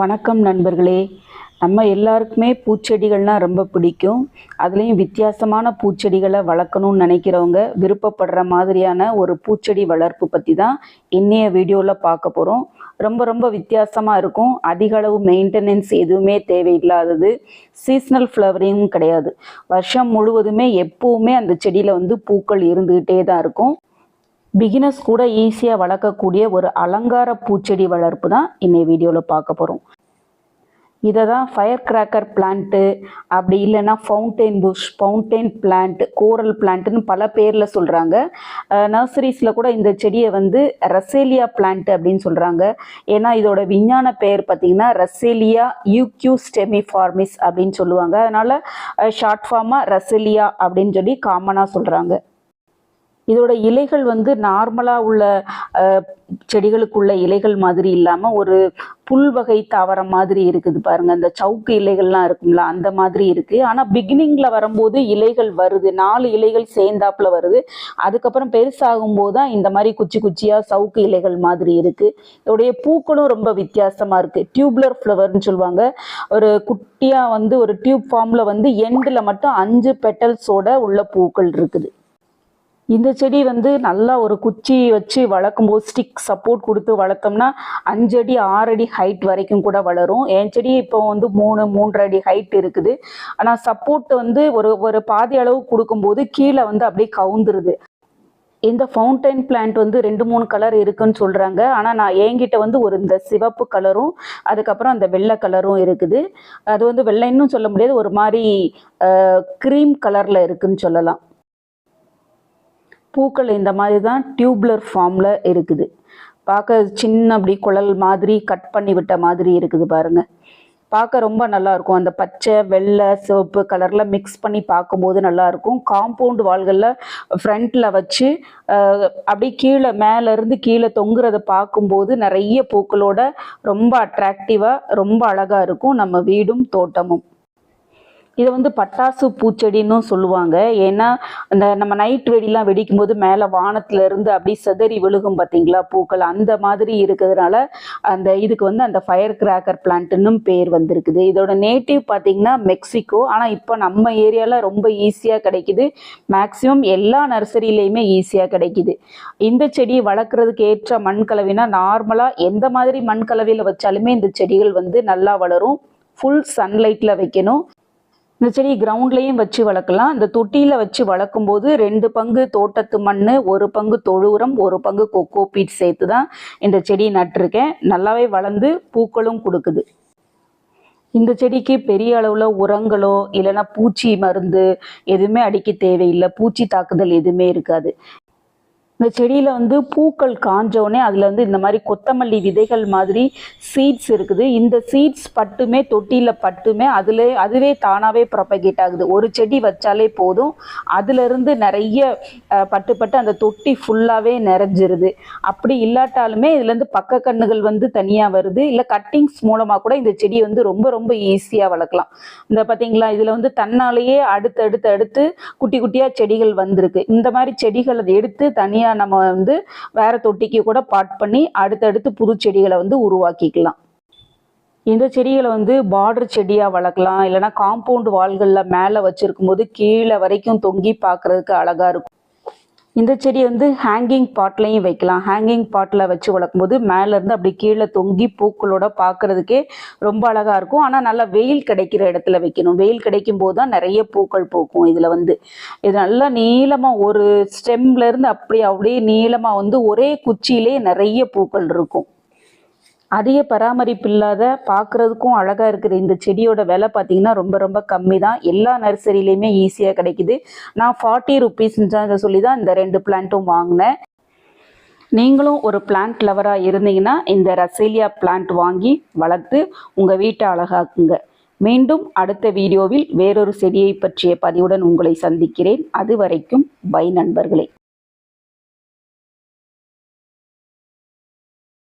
வணக்கம் நண்பர்களே. நம்ம எல்லாருக்குமே பூச்செடிகள்னால் ரொம்ப பிடிக்கும். அதுலேயும் வித்தியாசமான பூச்செடிகளை வளர்க்கணும்னு நினைக்கிறவங்க விருப்பப்படுற மாதிரியான ஒரு பூச்செடி வளர்ப்பு பற்றி தான் இன்னைய வீடியோவில் பார்க்க போகிறோம் ரொம்ப ரொம்ப வித்தியாசமாக இருக்கும். அதிக அளவு மெயின்டெனன்ஸ் எதுவுமே தேவையில்லாதது. சீஸ்னல் ஃப்ளவரிங்கும் கிடையாது. வருஷம் முழுவதுமே எப்போவுமே அந்த செடியில் வந்து பூக்கள் இருந்துக்கிட்டே தான் இருக்கும். பிகினர்ஸ் கூட ஈஸியாக வளர்க்கக்கூடிய ஒரு அலங்கார பூச்செடி வளர்ப்பு தான் இன்னைய வீடியோவில் பார்க்க போகிறோம் இதை தான் ஃபயர் கிராக்கர் பிளான்ட்டு அப்படி இல்லைன்னா fountain bush fountain plant coral பிளான்ட்டுன்னு பல பேரில் சொல்கிறாங்க நர்சரிஸில் கூட இந்த செடியை வந்து ரசேலியா பிளான்ட் அப்படின்னு சொல்கிறாங்க ஏன்னா இதோட விஞ்ஞான பெயர் பார்த்திங்கன்னா ரசேலியா யூக்யூ ஸ்டெமிஃபார்மிஸ் அப்படின்னு சொல்லுவாங்க. அதனால் ஷார்ட் ஃபார்மாக ரசேலியா அப்படின்னு சொல்லி காமனாக சொல்கிறாங்க இதோட இலைகள் வந்து நார்மலாக உள்ள செடிகளுக்குள்ள இலைகள் மாதிரி இல்லாமல் ஒரு புல் வகை தாவரம் மாதிரி இருக்குது பாருங்க. அந்த சவுக்கு இலைகள்லாம் இருக்கும்ல அந்த மாதிரி இருக்கு. ஆனால் பிகினிங்ல வரும்போது இலைகள் வருது. நாலு இலைகள் சேர்ந்தாப்புல வருது. அதுக்கப்புறம் பெருசாகும் போது தான் இந்த மாதிரி குச்சி குச்சியா சவுக்கு இலைகள் மாதிரி இருக்கு. இதோடைய பூக்களும் ரொம்ப வித்தியாசமா இருக்கு. டியூப்லர் ஃப்ளவர்னு சொல்லுவாங்க. ஒரு குட்டியா வந்து ஒரு டியூப் ஃபார்ம்ல வந்து எண்டில் மட்டும் அஞ்சு பெட்டல்ஸோட உள்ள பூக்கள் இருக்குது. இந்த செடி வந்து நல்லா ஒரு குச்சி வச்சு வளர்க்கும்போது ஸ்டிக் சப்போர்ட் கொடுத்து வளர்த்தோம்னா அஞ்சு அடி ஆறு அடி ஹைட் வரைக்கும் கூட வளரும். என் செடி இப்போ வந்து மூணு மூன்றரை அடி ஹைட் இருக்குது. ஆனால் சப்போர்ட் வந்து ஒரு ஒரு பாதி அளவு கொடுக்கும்போது கீழே வந்து அப்படியே கவுந்துருது. இந்த ஃபவுண்டைன் பிளான்ட் வந்து ரெண்டு மூணு கலர் இருக்குன்னு சொல்கிறாங்க ஆனால் நான் என்கிட்ட வந்து ஒரு இந்த சிவப்பு கலரும் அதுக்கப்புறம் அந்த வெள்ளை கலரும் இருக்குது. அது வந்து வெள்ளைன்னு சொல்ல முடியாது. ஒரு மாதிரி க்ரீம் கலரில் இருக்குதுன்னு சொல்லலாம். பூக்கள் இந்த மாதிரி தான் டியூப்லர் ஃபார்மில் இருக்குது. பார்க்க சின்ன அப்படி குழல் மாதிரி கட் பண்ணி விட்ட மாதிரி இருக்குது பாருங்கள் பார்க்க ரொம்ப நல்லா இருக்கும். அந்த பச்சை வெள்ளை சிவப்பு கலரில் மிக்ஸ் பண்ணி பார்க்கும்போது நல்லாயிருக்கும் காம்பவுண்ட் வால்களில் ஃப்ரண்ட்டில் வச்சு அப்படி அப்படியே கீழே மேலேருந்து கீழே தொங்குறத பார்க்கும்போது நிறைய பூக்களோட ரொம்ப அட்ராக்டிவாக ரொம்ப அழகாக இருக்கும் நம்ம வீடும் தோட்டமும். இதை வந்து பட்டாசு பூச்செடின்னு சொல்லுவாங்க. ஏன்னா அந்த நம்ம நைட் வெடிலாம் வெடிக்கும் போது மேலே வானத்துல இருந்து அப்படியே சிதறி விழுகும் பார்த்தீங்களா? பூக்கள் அந்த மாதிரி இருக்கிறதுனால அந்த இதுக்கு வந்து அந்த ஃபயர் கிராக்கர் பிளான்ட்டுன்னு பேர் வந்திருக்குது. இதோட நேட்டிவ் பார்த்தீங்கன்னா மெக்சிகோ. ஆனால் இப்போ நம்ம ஏரியாவில் ரொம்ப ஈஸியாக கிடைக்குது. மேக்சிமம் எல்லா நர்சரியிலையுமே ஈஸியாக கிடைக்குது. இந்த செடி வளர்க்குறதுக்கு ஏற்ற மண் கலவினா நார்மலாக எந்த மாதிரி மண் கலவையில் வச்சாலுமே இந்த செடிகள் வந்து நல்லா வளரும். ஃபுல் சன்லைட்டில் வைக்கணும். இந்த செடி கிரவுண்ட்லேயும் வச்சு வளர்க்கலாம். இந்த தொட்டியில் வச்சு வளர்க்கும் போது ரெண்டு பங்கு தோட்டத்து மண் ஒரு பங்கு தொழு உரம் ஒரு பங்கு கொக்கோ பீட் சேர்த்து தான் இந்த செடி நட்டிருக்கேன். நல்லாவே வளர்ந்து பூக்களும் கொடுக்குது. இந்த செடிக்கு பெரிய அளவில் உரங்களோ இல்லைன்னா பூச்சி மருந்து எதுவுமே அடிக்க தேவையில்லை. பூச்சி தாக்குதல் எதுவுமே இருக்காது. இந்த செடியில் வந்து பூக்கள் காஞ்சோடனே அதில் வந்து இந்த மாதிரி கொத்தமல்லி விதைகள் மாதிரி சீட்ஸ் இருக்குது. இந்த சீட்ஸ் பட்டுமே தொட்டியில் பட்டுமே அதில் அதுவே தானாகவே ப்ரொபகேட் ஆகுது. ஒரு செடி வச்சாலே போதும். அதுலேருந்து நிறைய பட்டு பட்டு அந்த தொட்டி ஃபுல்லாகவே நிறைஞ்சிருது. அப்படி இல்லாட்டாலுமே இதுலேருந்து பக்க கண்ணுகள் வந்து தனியாக வருது. இல்லை கட்டிங்ஸ் மூலமாக கூட இந்த செடியை வந்து ரொம்ப ரொம்ப ஈஸியாக வளர்க்கலாம். இந்த பார்த்தீங்களா இதில் வந்து தன்னாலேயே அடுத்து அடுத்து அடுத்து குட்டி குட்டியாக செடிகள் வந்திருக்கு. இந்த மாதிரி செடிகளை எடுத்து தனியாக நம்ம வந்து வேற தொட்டிக்கு கூட பாட் பண்ணி அடுத்தடுத்து புது செடிகளை வந்து உருவாக்கிக்கலாம். இந்த செடிகளை வந்து பார்டர் செடியாக வளர்க்கலாம். இல்லைன்னா காம்பவுண்ட் வால்களில் மேலே வச்சுருக்கும் போது கீழே வரைக்கும் தொங்கி பார்க்கறதுக்கு அழகாக இருக்கும். இந்த செடி வந்து ஹேங்கிங் பாட்லையும் வைக்கலாம். ஹேங்கிங் பாட்டில் வச்சு வளர்க்கும்போது மேலேருந்து அப்படி கீழே தொங்கி பூக்களோட பார்க்குறதுக்கே ரொம்ப அழகாக இருக்கும். ஆனால் நல்லா வெயில் கிடைக்கிற இடத்துல வைக்கணும். வெயில் கிடைக்கும் போது தான் நிறைய பூக்கள் பூக்கும் இதில் வந்து. இது நல்லா நீளமாக ஒரு ஸ்டெம்லேருந்து அப்படி அப்படியே அப்படியே நீளமாக வந்து ஒரே குச்சியிலே நிறைய பூக்கள் இருக்கும். அதிக பராமரிப்பு இல்லாத பார்க்குறதுக்கும் அழகாக இருக்கிற இந்த செடியோட விலை பார்த்தீங்கன்னா ரொம்ப ரொம்ப கம்மி தான் எல்லா நர்சரியிலையுமே ஈஸியாக கிடைக்குது. நான் ஃபார்ட்டி ருபீஸ்ன்னு சொல்லி தான் இந்த ரெண்டு பிளான்ட்டும் வாங்கினேன். நீங்களும் ஒரு பிளான்ட் லவராக இருந்தீங்கன்னா இந்த ரசேலியா பிளான்ட் வாங்கி வளர்த்து உங்கள் வீட்டை அழகாக்குங்க. மீண்டும் அடுத்த வீடியோவில் வேறொரு செடியை பற்றிய பதிவுடன் உங்களை சந்திக்கிறேன். அது வரைக்கும் பை நண்பர்களே.